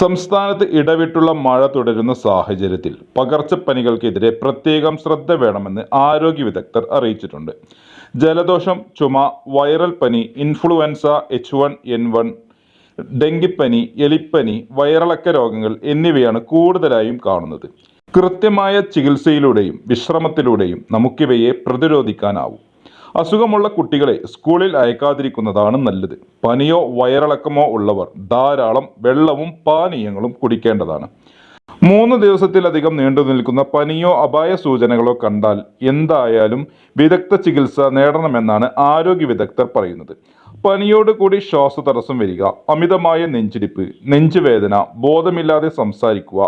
സംസ്ഥാനത്ത് ഇടവിട്ടുള്ള മഴ തുടരുന്ന സാഹചര്യത്തിൽ പകർച്ചപ്പനികൾക്കെതിരെ പ്രത്യേകം ശ്രദ്ധ വേണമെന്ന് ആരോഗ്യ വിദഗ്ധർ അറിയിച്ചിട്ടുണ്ട്. ജലദോഷം ചുമ വൈറൽ പനി influenza H one N one ഡെങ്കിപ്പനി എലിപ്പനി വയറിളക്ക രോഗങ്ങൾ എന്നിവയാണ് കൂടുതലായും കാണുന്നത്. കൃത്യമായ ചികിത്സയിലൂടെയും വിശ്രമത്തിലൂടെയും നമുക്കിവയെ പ്രതിരോധിക്കാനാവും. അസുഖമുള്ള കുട്ടികളെ സ്കൂളിൽ അയക്കാതിരിക്കുന്നതാണ് നല്ലത്. പനിയോ വയറിളക്കമോ ഉള്ളവർ ധാരാളം വെള്ളവും പാനീയങ്ങളും കുടിക്കേണ്ടതാണ്. മൂന്ന് ദിവസത്തിലധികം നീണ്ടു നിൽക്കുന്ന പനിയോ അപായ സൂചനകളോ കണ്ടാൽ എന്തായാലും വിദഗ്ധ ചികിത്സ നേടണമെന്നാണ് ആരോഗ്യ വിദഗ്ധർ പറയുന്നത്. പനിയോട് കൂടി ശ്വാസതടസ്സം വരിക അമിതമായ നെഞ്ചിടിപ്പ് നെഞ്ചുവേദന ബോധമില്ലാതെ സംസാരിക്കുക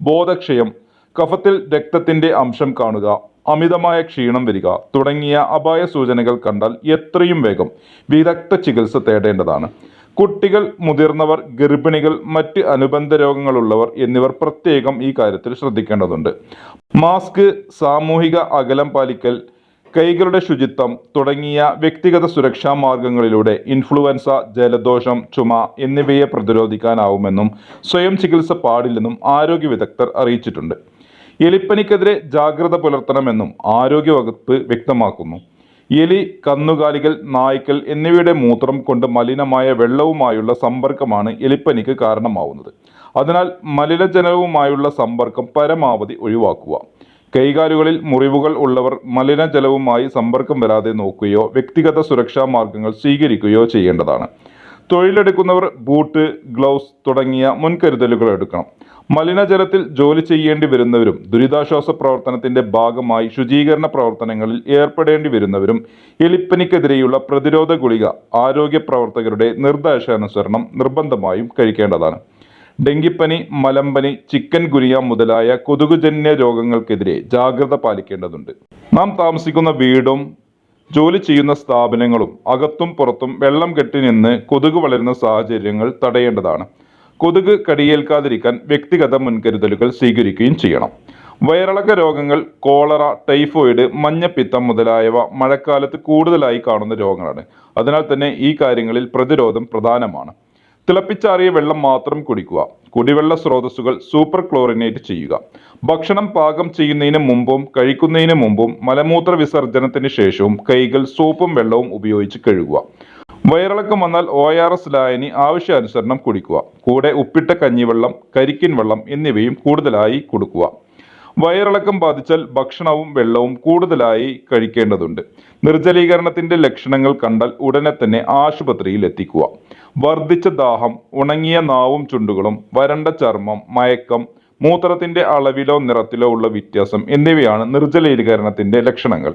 ബോധക്ഷയം കഫത്തിൽ രക്തത്തിന്റെ അംശം കാണുക അമിതമായ ക്ഷീണം വരിക തുടങ്ങിയ അപായ സൂചനകൾ കണ്ടാൽ എത്രയും വേഗം വിദഗ്ധ ചികിത്സ തേടേണ്ടതാണ്. കുട്ടികൾ മുതിർന്നവർ ഗർഭിണികൾ മറ്റ് അനുബന്ധ രോഗങ്ങളുള്ളവർ എന്നിവർ പ്രത്യേകം ഈ കാര്യത്തിൽ ശ്രദ്ധിക്കേണ്ടതുണ്ട്. മാസ്ക് സാമൂഹിക അകലം പാലിക്കൽ കൈകളുടെ ശുചിത്വം തുടങ്ങിയ വ്യക്തിഗത സുരക്ഷാ മാർഗങ്ങളിലൂടെ ഇൻഫ്ലുവൻസ ജലദോഷം ചുമ എന്നിവയെ പ്രതിരോധിക്കാനാവുമെന്നും സ്വയം ചികിത്സ പാടില്ലെന്നും ആരോഗ്യ വിദഗ്ധർ അറിയിച്ചിട്ടുണ്ട്. എലിപ്പനിക്കെതിരെ ജാഗ്രത പുലർത്തണമെന്നും ആരോഗ്യവകുപ്പ് വ്യക്തമാക്കുന്നു. എലി കന്നുകാലികൾ നായ്ക്കൾ എന്നിവയുടെ മൂത്രം കൊണ്ട് മലിനമായ വെള്ളവുമായുള്ള സമ്പർക്കമാണ് എലിപ്പനിക്ക് കാരണമാവുന്നത്. അതിനാൽ മലിനജലവുമായുള്ള സമ്പർക്കം പരമാവധി ഒഴിവാക്കുക. കൈകാലുകളിൽ മുറിവുകൾ ഉള്ളവർ മലിനജലവുമായി സമ്പർക്കം വരാതെ നോക്കുകയോ വ്യക്തിഗത സുരക്ഷാ മാർഗങ്ങൾ സ്വീകരിക്കുകയോ ചെയ്യേണ്ടതാണ്. തൊഴിലെടുക്കുന്നവർ ബൂട്ട് ഗ്ലൗസ് തുടങ്ങിയ മുൻകരുതലുകൾ എടുക്കണം. മലിനജലത്തിൽ ജോലി ചെയ്യേണ്ടി വരുന്നവരും ദുരിതാശ്വാസ പ്രവർത്തനത്തിന്റെ ഭാഗമായി ശുചീകരണ പ്രവർത്തനങ്ങളിൽ ഏർപ്പെടേണ്ടി വരുന്നവരും എലിപ്പനിക്കെതിരെയുള്ള പ്രതിരോധ ഗുളിക ആരോഗ്യ പ്രവർത്തകരുടെ നിർദ്ദേശാനുസരണം നിർബന്ധമായും കഴിക്കേണ്ടതാണ്. ഡെങ്കിപ്പനി മലമ്പനി ചിക്കൻ ഗുനിയ മുതലായ കൊതുകുജന്യ രോഗങ്ങൾക്കെതിരെ ജാഗ്രത പാലിക്കേണ്ടതുണ്ട്. നാം താമസിക്കുന്ന വീടും ജോലി ചെയ്യുന്ന സ്ഥാപനങ്ങളും അകത്തും പുറത്തും വെള്ളം കെട്ടി നിന്ന് കൊതുക് വളരുന്ന സാഹചര്യങ്ങൾ തടയേണ്ടതാണ്. കൊതുക് കടിയേൽക്കാതിരിക്കാൻ വ്യക്തിഗത മുൻകരുതലുകൾ സ്വീകരിക്കുകയും ചെയ്യണം. വയറിളക്ക രോഗങ്ങൾ കോളറ ടൈഫോയിഡ് മഞ്ഞപ്പിത്തം മുതലായവ മഴക്കാലത്ത് കൂടുതലായി കാണുന്ന രോഗങ്ങളാണ്. അതിനാൽ തന്നെ ഈ കാര്യങ്ങളിൽ പ്രതിരോധം പ്രധാനമാണ്. തിളപ്പിച്ചാറിയ വെള്ളം മാത്രം കുടിക്കുക. കുടിവെള്ള സ്രോതസ്സുകൾ സൂപ്പർ ക്ലോറിനേറ്റ് ചെയ്യുക. ഭക്ഷണം പാകം ചെയ്യുന്നതിന് മുമ്പും കഴിക്കുന്നതിന് മുമ്പും മലമൂത്ര വിസർജനത്തിന് ശേഷവും കൈകൾ സോപ്പും വെള്ളവും ഉപയോഗിച്ച് കഴുകുക. വയറിളക്കം വന്നാൽ ഒ ആർ എസ് ലായനി ആവശ്യാനുസരണം കുടിക്കുക. കൂടെ ഉപ്പിട്ട കഞ്ഞിവെള്ളം കരിക്കിൻ വെള്ളം എന്നിവയും കൂടുതലായി കൊടുക്കുക. വയറിളക്കം ബാധിച്ചാൽ ഭക്ഷണവും വെള്ളവും കൂടുതലായി കഴിക്കേണ്ടതുണ്ട്. നിർജലീകരണത്തിന്റെ ലക്ഷണങ്ങൾ കണ്ടാൽ ഉടനെ തന്നെ ആശുപത്രിയിൽ എത്തിക്കുക. വർദ്ധിച്ച ദാഹം ഉണങ്ങിയ നാവും ചുണ്ടുകളും വരണ്ട ചർമ്മം മയക്കം മൂത്രത്തിന്റെ അളവിലോ നിറത്തിലോ ഉള്ള വ്യത്യാസം എന്നിവയാണ് നിർജലീകരണത്തിന്റെ ലക്ഷണങ്ങൾ.